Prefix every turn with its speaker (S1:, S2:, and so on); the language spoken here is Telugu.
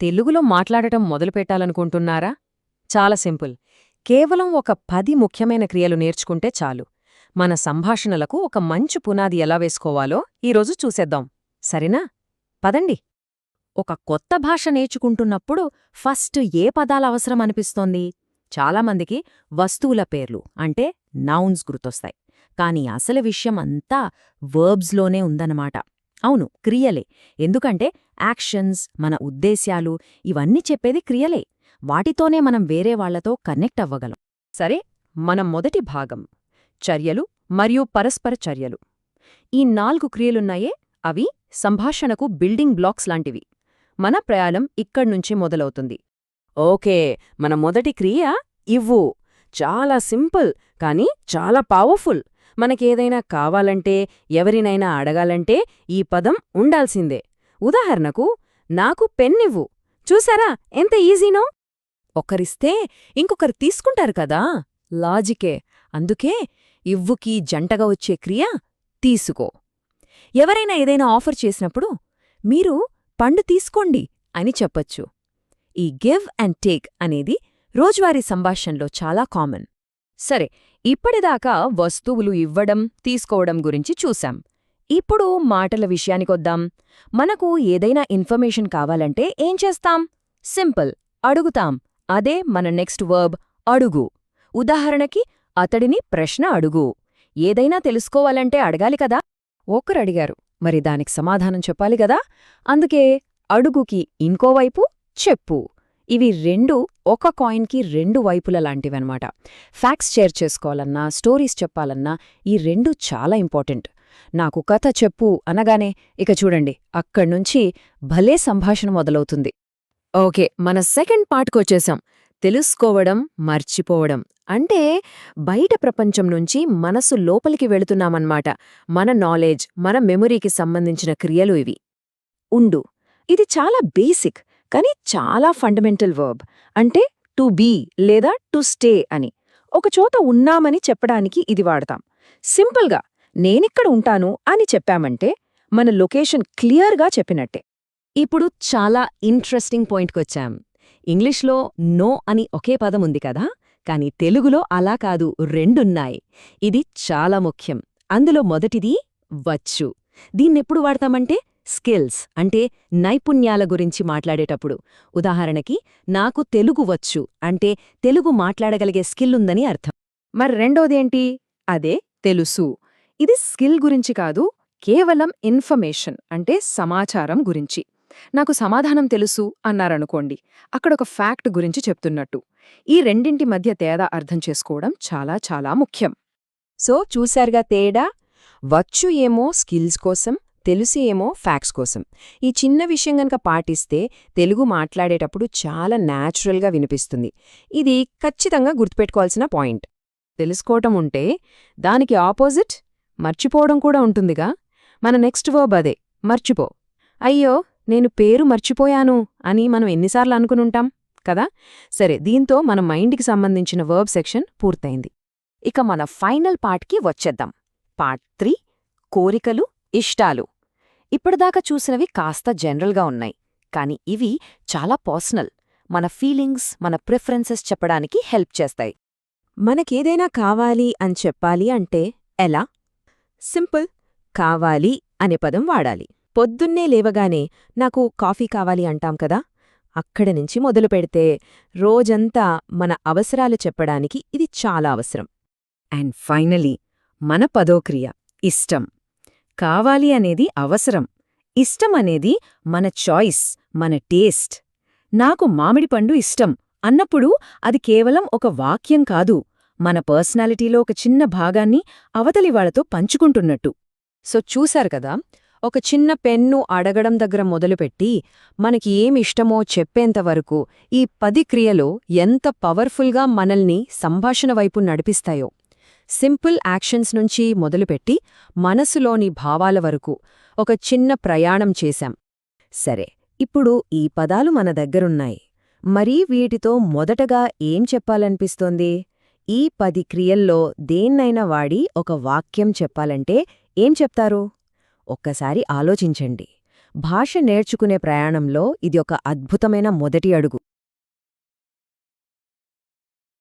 S1: తెలుగులో మాట్లాడటం మొదలుపెట్టాలనుకుంటున్నారా? చాలా సింపుల్. కేవలం ఒక పది ముఖ్యమైన క్రియలు నేర్చుకుంటే చాలు. మన సంభాషణలకు ఒక మంచి పునాది ఎలా వేసుకోవాలో ఈరోజు చూసేద్దాం. సరేనా? పదండి. ఒక కొత్త భాష నేర్చుకుంటున్నప్పుడు ఫస్ట్ ఏ పదాల అవసరం అనిపిస్తోంది? చాలామందికి వస్తువుల పేర్లు అంటే నౌన్స్ గుర్తొస్తాయి. కానీ అసలు విషయం అంతా వర్బ్స్లోనే ఉందన్నమాట. అవును క్రియలే. ఎందుకంటే యాక్షన్స్ మన ఉద్దేశ్యాలు ఇవన్నీ చెప్పేది క్రియలే. వాటితోనే మనం వేరే వాళ్ళతో కనెక్ట్ అవ్వగలం. సరే మన మొదటి భాగం. చర్యలు మరియు పరస్పర చర్యలు. ఈ నాలుగు క్రియలున్నాయే అవి సంభాషణకు బిల్డింగ్ బ్లాక్స్ లాంటివి. మన ప్రయాణం ఇక్కడ్నుంచి మొదలవుతుంది. ఓకే మన మొదటి క్రియ ఇవ్వు. చాలా సింపుల్ కానీ చాలా పవర్ఫుల్. మనకేదైనా కావాలంటే ఎవరినైనా అడగాలంటే ఈ పదం ఉండాల్సిందే. ఉదాహరణకు నాకు పెన్నివ్వు. చూసారా? ఎంత ఈజీనో? ఒకరిస్తే ఇంకొకరు తీసుకుంటారు కదా? లాజికే. అందుకే ఇవ్వుకి జంటగా వచ్చే క్రియ తీసుకో. ఎవరైనా ఏదైనా ఆఫర్ చేసినప్పుడు మీరు పండు తీసుకోండి అని చెప్పొచ్చు. ఈ గివ్ అండ్ టేక్ అనేది రోజువారీ సంభాషణలో చాలా కామన్. సరే ఇప్పటిదాకా వస్తువులు ఇవ్వడం తీసుకోవడం గురించి చూశాం. ఇప్పుడు మాటల విషయానికొద్దాం. మనకు ఏదైనా ఇన్ఫర్మేషన్ కావాలంటే ఏం చేస్తాం? సింపుల్. అడుగుతాం. అదే మన నెక్స్ట్ వర్బ్ అడుగు. ఉదాహరణకి అతడిని ప్రశ్న అడుగు. ఏదైనా తెలుసుకోవాలంటే అడగాలి కదా? ఒకరు అడిగారు. మరి దానికి సమాధానం చెప్పాలి గదా అందుకే అడుగుకి ఇంకోవైపు చెప్పు. ఇవి రెండు ఒక కాయిన్కి రెండు వైపుల లాంటివన్నమాట. ఫ్యాక్ట్స్ షేర్ చేసుకోవాలన్నా స్టోరీస్ చెప్పాలన్నా ఈ రెండు చాలా ఇంపార్టెంట్. నాకు కథ చెప్పు అనగానే ఇక చూడండి అక్కడ్నుంచి భలే సంభాషణ మొదలవుతుంది. ఓకే మన సెకండ్ పార్ట్కొచ్చేసాం. తెలుసుకోవడం మర్చిపోవడం. అంటే బయట ప్రపంచం నుంచి మనసు లోపలికి వెళుతున్నామన్నమాట. మన నాలెడ్జ్ మన మెమొరీకి సంబంధించిన క్రియలు ఇవి. ఉండు. ఇది చాలా బేసిక్ కానీ చాలా ఫండమెంటల్ వర్బ్. అంటే టు బీ లేదా టు స్టే అని. ఒకచోట ఉన్నామని చెప్పడానికి ఇది వాడతాం. సింపుల్గా నేనిక్కడ ఉంటాను అని చెప్పామంటే మన లొకేషన్ క్లియర్గా చెప్పినట్టే. ఇప్పుడు చాలా ఇంట్రెస్టింగ్ పాయింట్కొచ్చాం. ఇంగ్లీష్లో నో అని ఒకే పదం ఉంది కదా కాని తెలుగులో అలా కాదు రెండున్నాయి. ఇది చాలా ముఖ్యం. అందులో మొదటిది వచ్చు. దీన్నెప్పుడు వాడతామంటే స్కిల్స్ అంటే నైపుణ్యాల గురించి మాట్లాడేటప్పుడు. ఉదాహరణకి నాకు తెలుగు వచ్చు అంటే తెలుగు మాట్లాడగలిగే స్కిల్ ఉందని అర్థం. మరి రెండోదేంటి? అదే తెలుసు. ఇది స్కిల్ గురించి కాదు కేవలం ఇన్ఫర్మేషన్ అంటే సమాచారం గురించి. నాకు సమాధానం తెలుసు అన్నారనుకోండి అక్కడొక ఫ్యాక్ట్ గురించి చెప్తున్నట్టు. ఈ రెండింటి మధ్య తేడా అర్థం చేసుకోవడం చాలా చాలా ముఖ్యం. సో చూశారుగా తేడా? వచ్చు ఏమో స్కిల్స్ కోసం తెలుసు ఏమో ఫ్యాక్ట్స్ కోసం. ఈ చిన్న విషయం గనక పాటిస్తే తెలుగు మాట్లాడేటప్పుడు చాలా న్యాచురల్గా వినిపిస్తుంది. ఇది ఖచ్చితంగా గుర్తుపెట్టుకోవాల్సిన పాయింట్. తెలుసుకోవటం ఉంటే దానికి ఆపోజిట్ మర్చిపోవడం కూడా ఉంటుందిగా. మన నెక్స్ట్ వర్బ్ అదే మర్చిపో. అయ్యో నేను పేరు మర్చిపోయాను అని మనం ఎన్నిసార్లు అనుకునుంటాం కదా? సరే దీంతో మన మైండ్కి సంబంధించిన వర్బ్ సెక్షన్ పూర్తయింది. ఇక మన ఫైనల్ పార్ట్కి వచ్చేద్దాం. పార్ట్ త్రీ కోరికలు ఇష్టాలు. ఇప్పటిదాకా చూసినవి కాస్త జనరల్గా ఉన్నాయి కాని ఇవి చాలా పర్సనల్. మన ఫీలింగ్స్ మన ప్రిఫరెన్సెస్ చెప్పడానికి హెల్ప్ చేస్తాయి. మనకేదైనా కావాలి అని చెప్పాలి అంటే ఎలా? సింపుల్ కావాలి అనే పదం వాడాలి. పొద్దున్నే లేవగానే నాకు కాఫీ కావాలి అంటాం కదా అక్కడ నుంచి మొదలు పెడితే రోజంతా మన అవసరాలు చెప్పడానికి ఇది చాలా అవసరం. అండ్ ఫైనలీ మన పదోక్రియ ఇష్టం. కావాలి అనేది అవసరం. ఇష్టం అనేది మన చాయిస్ మన టేస్ట్. నాకు మామిడి పండు ఇష్టం అన్నప్పుడు అది కేవలం ఒక వాక్యం కాదు. మన పర్సనాలిటీలో ఒక చిన్న భాగాన్ని అవతలి వాళ్ళతో పంచుకుంటున్నట్టు. సో చూశారు కదా ఒక చిన్న పెన్ను అడగడం దగ్గర మొదలుపెట్టి మనకి ఏమిష్టమో చెప్పేంతవరకు ఈ పది క్రియలు ఎంత పవర్ఫుల్గా మనల్ని సంభాషణ వైపు నడిపిస్తాయో సింపుల్ యాక్షన్స్ నుంచి మొదలుపెట్టి మనసులోని భావాల వరకు ఒక చిన్న ప్రయాణం చేశాం. సరే ఇప్పుడు ఈ పదాలు మన దగ్గరున్నాయి. మరీ వీటితో మొదటగా ఏం చెప్పాలనిపిస్తోంది? ఈ పది క్రియల్లో దేన్నైనా వాడి ఒక వాక్యం చెప్పాలంటే ఏం చెప్తారు? ఒక్కసారి ఆలోచించండి. భాష నేర్చుకునే ప్రయాణంలో ఇది ఒక అద్భుతమైన మొదటి అడుగు.